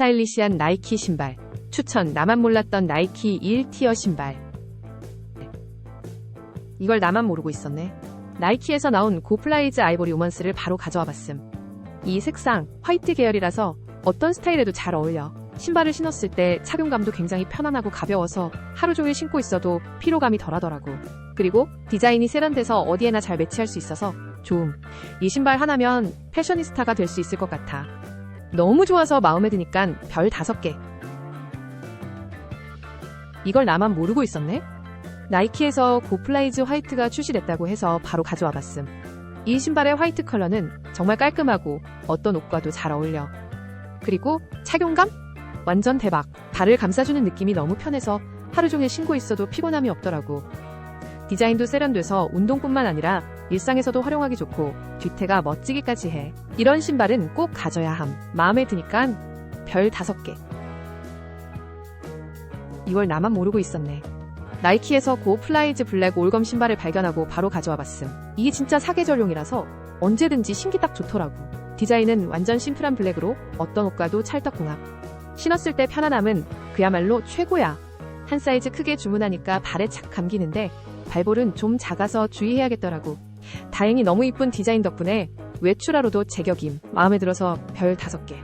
스타일리시한 나이키 신발. 추천 나만 몰랐던 나이키 1티어 신발. 이걸 나만 모르고 있었네. 나이키에서 나온 고플라이즈 아이보리 우먼스를 바로 가져와 봤음. 이 색상 화이트 계열이라서 어떤 스타일에도 잘 어울려. 신발을 신었을 때 착용감도 굉장히 편안하고 가벼워서 하루 종일 신고 있어도 피로감이 덜하더라고. 그리고 디자인이 세련돼서 어디에나 잘 매치할 수 있어서 좋음. 이 신발 하나면 패셔니스타가 될 수 있을 것 같아. 너무 좋아서 마음에 드니까 별 다섯 개. 이걸 나만 모르고 있었네? 나이키에서 고플라이즈 화이트가 출시됐다고 해서 바로 가져와 봤음. 이 신발의 화이트 컬러는 정말 깔끔하고 어떤 옷과도 잘 어울려. 그리고 착용감? 완전 대박. 발을 감싸주는 느낌이 너무 편해서 하루 종일 신고 있어도 피곤함이 없더라고. 디자인도 세련돼서 운동뿐만 아니라 일상에서도 활용하기 좋고 뒤태가 멋지기까지 해. 이런 신발은 꼭 가져야 함. 마음에 드니까 별 다섯 개. 이걸 나만 모르고 있었네. 나이키에서 고 플라이즈 블랙 올검 신발을 발견하고 바로 가져와 봤음. 이게 진짜 사계절용이라서 언제든지 신기 딱 좋더라고. 디자인은 완전 심플한 블랙으로 어떤 옷과도 찰떡궁합. 신었을 때 편안함은 그야말로 최고야. 한 사이즈 크게 주문하니까 발에 착 감기는데 발볼은 좀 작아서 주의해야겠더라고. 다행히 너무 이쁜 디자인 덕분에 외출하러도 제격임. 마음에 들어서 별 다섯 개.